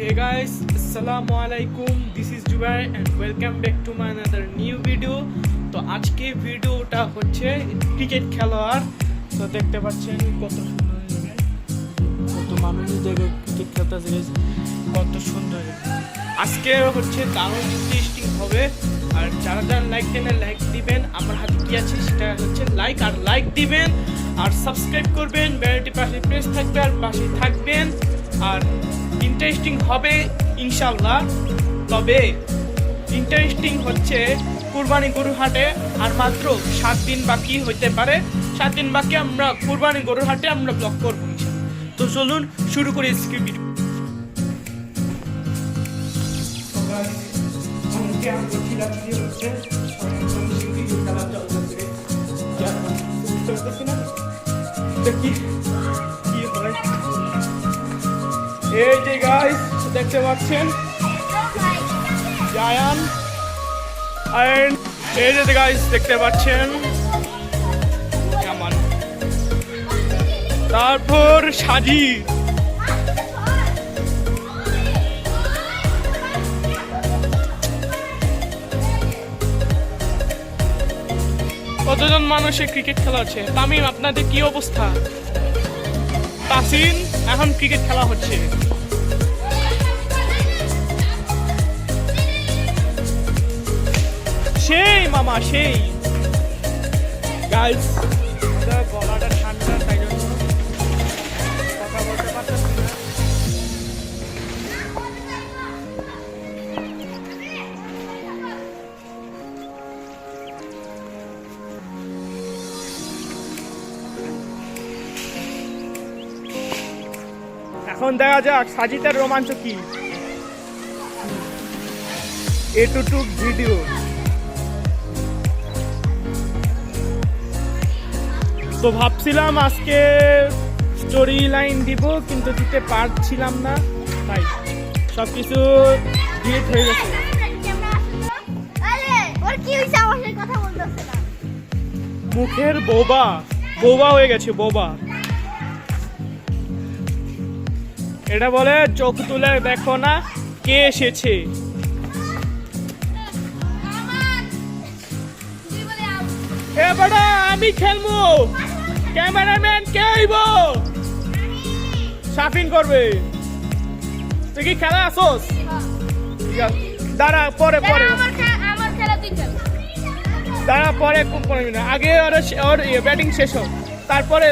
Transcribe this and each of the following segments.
Hey guys, Assalamu alaikum. This is Jubair and welcome back to my another new video. তো আজকে ভিডিওটা হচ্ছে cricket খেলোয়াড়। তো দেখতে পাচ্ছেন কত সুন্দর জায়গায়। কত মানুষ জায়গায় ক্রিকেট খেলতেছে কত সুন্দর। আজকে হচ্ছে দারুণ ইন্টারেস্টিং হবে। আর যারা যারা লাইক দেন লাইক দিবেন আমার হাতে কি আছে সেটা হচ্ছে লাইক আর লাইক দিবেন। আর সাবস্ক্রাইব করবেন বেলটি পাশে প্রেস থাকবে আর পাশে থাকবেন। আর ইন্টারেস্টিং হবে ইনশাল্লাহ তবে ইন্টারেস্টিং হচ্ছে কুরবানি গরুর হাটে আর মাত্র সাত দিন বাকি হইতে পারে। সাত দিন বাকি আমরা কুরবানি গরুর হাটে আমরা ব্লগ করব তো চলুন শুরু করি স্ক্রিপ্ট কি হয়? এই যে গাইস দেখতে পাচ্ছেন? জায়ান and এই যে গাইস দেখতে পাচ্ছেন? কেমন তারপর সাজি। কতজন মানুষের ক্রিকেট খেলা আছে? তামিম, আপনাদের কি অবস্থা? তাসিন? এখন ক্রিকেট খেলা হচ্ছে। সেই মামা সেই। গাইস এখন দেখা যাক সাজিতের রোমাঞ্চ কি? এটুটুক ভিডিও। তো ভাবছিলাম আজকে স্টোরি লাইন দিব কিন্তু দিতে পারছিলাম না তাই সব কিছু ডিলিট হয়ে গেছে। মুখের বোবা বোবা হয়ে গেছে বোবা। এটা বলে চোখ তুলে দেখো না কে এসেছে। আমি খেলব। ক্যামেরাম্যান কে হইব? সাফিন করবে। তুই কি খেলা আসোস? দাঁড়া পরে পরে। দাঁড়া পরে খুব পরে মিনিট আগে ওর ওর ব্যাটিং শেষ হোক। তারপরে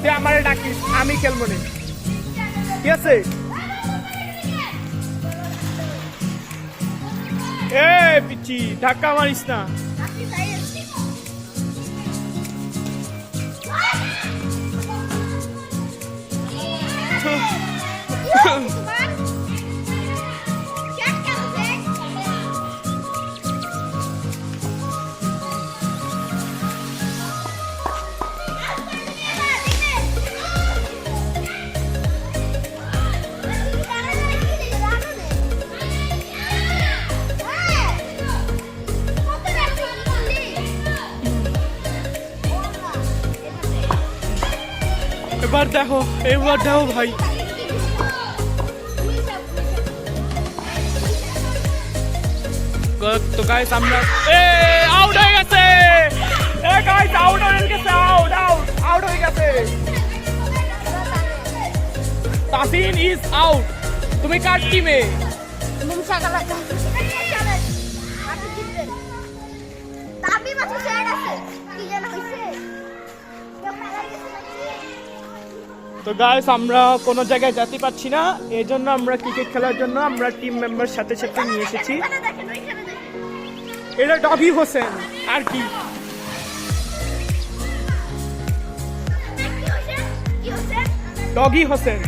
তুই আমার ডাকিস আমি খেলব না। ঠিক আছে? এ পিচ্ছি ধাক্কা মারিস না। আপনি এবার দেখো এবার দেখো ভাই। তো গাইস আমরা এ আউট হয়ে গেছে! এ গাইস আউট হয়ে গেছে আউট আউট আউট হয়ে গেছে। তাসিন ইজ আউট তুমি কার টিমে মাছে স্যাড আছে। তো গাইস আমরা কোনো জায়গায় যেতে পারছি না। এই জন্য আমরা ক্রিকেট খেলার জন্য আমরা টিম মেম্বার সাথে সাথে নিয়ে এসেছি। এটা ডবি হোসেন, আর কি। ডগি হোসেন।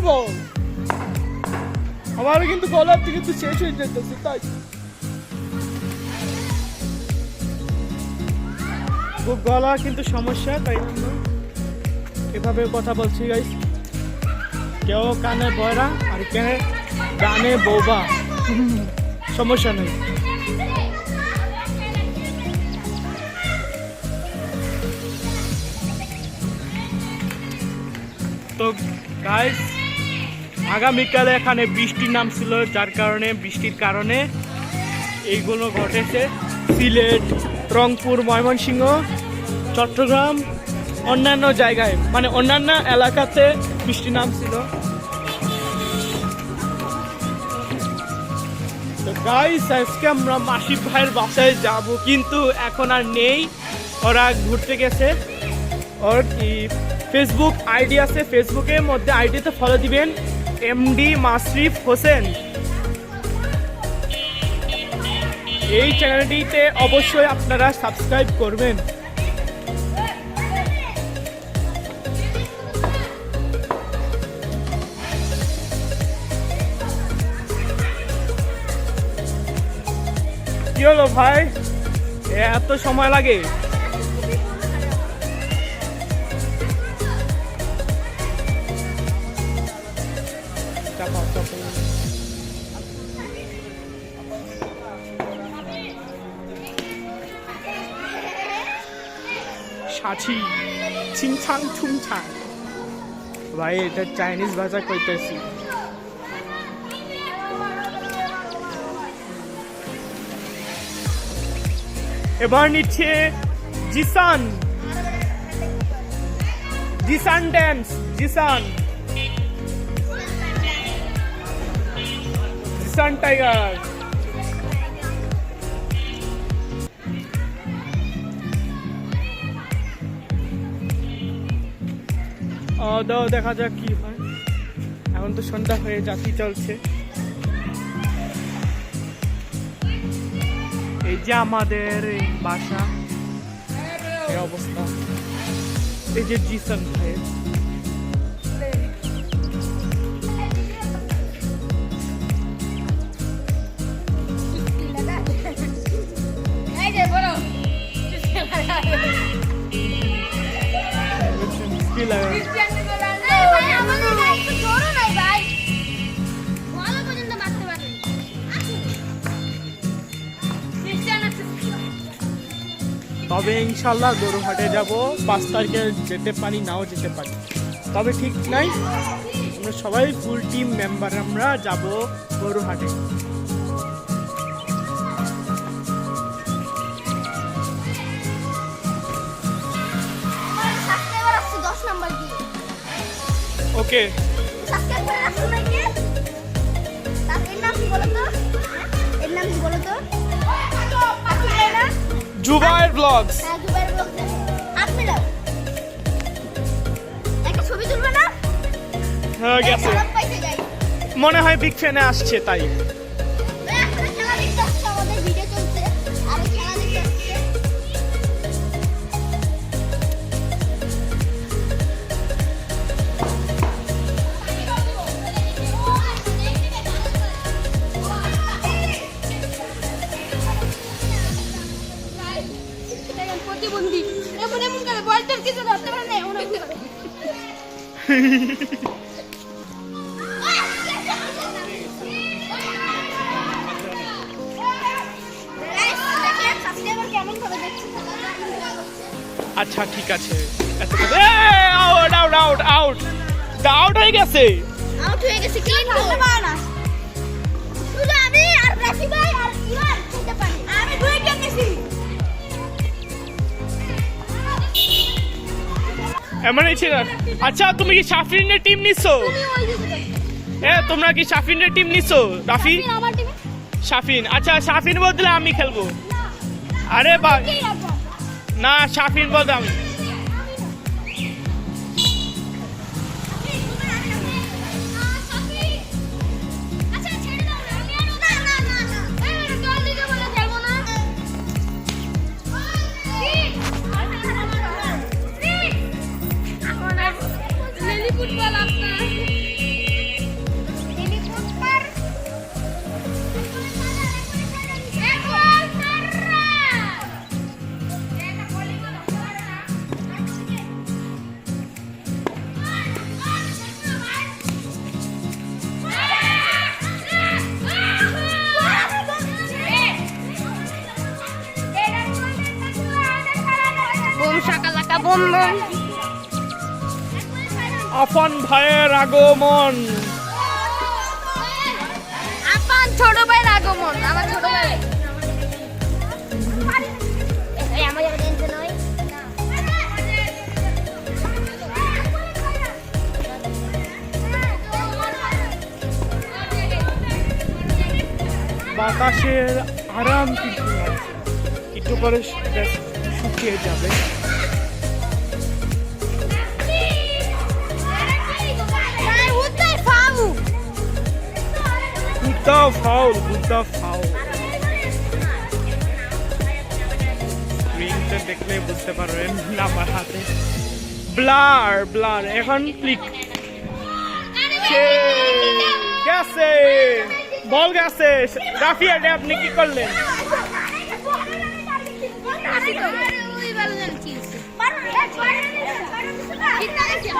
বল আমার কিন্তু থেকে কিন্তু শেষ হয়ে যেতেছে তাই। গলা কিন্তু সমস্যা, তাই জন্য এভাবে কথা বলছি গাইস কেউ কানে বয়রা আর কে গানে বৌবা। সমস্যা নেই। তো গাইস আগামীকালে এখানে বৃষ্টির নাম ছিল, যার কারণে, বৃষ্টির কারণে এইগুলো ঘটেছে। সিলেট, রংপুর, ময়মনসিংহ, চট্টগ্রাম, অন্যান্য জায়গায় মানে অন্যান্য এলাকাতে বৃষ্টি নামছিল তো গাইস আজকে আমরা মাসিক ভাইয়ের বাসায় যাব, কিন্তু এখন আর নেই। ওরা ঘুরতে গেছে। ওর কি ফেসবুক আইডি আছে ফেসবুকের মধ্যে আইডিতে ফলো দিবেন। এমডি মাসরিফ হোসেন। এই চ্যানেলটিতে অবশ্যই আপনারা সাবস্ক্রাইব করবেন। কি হলো ভাই? এত সময় লাগে। সাছি চিংছাং ছুংছাং ভাই এটা চাইনিজ ভাষা কইতেছি এবার নিচ্ছে জিসান জিসান ড্যান্স জিসান জিসান টাইগার ও দাও দেখা যাক কি হয়। এখন তো সন্ধ্যা হয়ে যাত্রী চলছে। এই যে আমাদের বাসা এই অবস্থা। এই যে জিসন ভাই। এই যে বড় কি লাগে তবে ইনশাল্লাহ গরুহাটে যাব। পাঁচ তারিখে যেতে পারি, নাও যেতে পারি। তবে ঠিক নাই, আমরা সবাই ফুল টিম মেম্বার আমরা যাব গরুহাটে। সাবস্ক্রাইবার আছে 10 নাম্বার দিয়ে ওকে এর নাম কি বলো তো? এর নাম কি বলো তো? পাইতে ব্লগস মনে হয় বিগ ফ্যানে আসছে তাই। আচ্ছা ঠিক আছে। Out out out out out হয়ে গেছে। আউট হয়ে গেছে ক্লিন করতে পারে না শুধু আমি আর রাশি ভাই এমন ছিল। আচ্ছা তুমি কি সাফরিনের টিম নিছো? হ্যাঁ এ তোমরা কি সাফরিনের টিম নিছো? রাফি? তুমি আমার টিমে সাফিন আচ্ছা সাফিন বদলে আমি খেলব। আরে বা না সাফিন বদলে আমি বুম আফান ভাইয়ের আগমন। আপান ছোট ভাইয়ের আগমন আমার ছোট ভাই। বাতাসের আরাম কিন্তু একটু পরে শুকিয়ে যাবে। গুদ্দা ফাউল গুদ্দা ফাউল স্ক্রিনটা দেখলে বুঝতে পারবেন আমার হাতে ব্লার ব্লার এখন ক্লিক গেছে বল গেছে রাফিয়া ডে আপনি কি করলেন আয়ানকে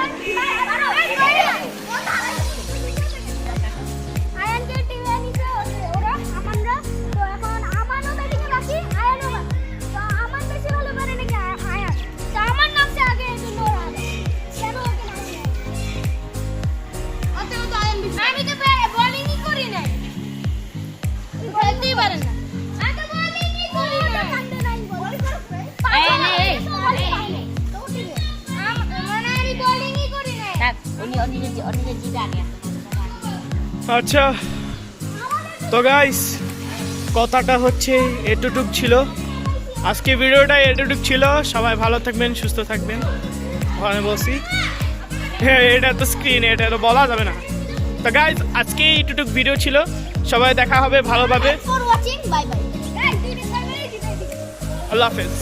আচ্ছা তো গাইস কথাটা হচ্ছে এটুটুক ছিল। আজকে ভিডিওটা এটুটুক ছিল। সবাই ভালো থাকবেন সুস্থ থাকবেন। ঘরে বসি। হ্যাঁ এটা তো স্ক্রিন এটা তো বলা যাবে না। তো গাইস আজকে এইটুটুক ভিডিও ছিল। সবাই দেখা হবে ভালোভাবে। আল্লাহ হাফেজ।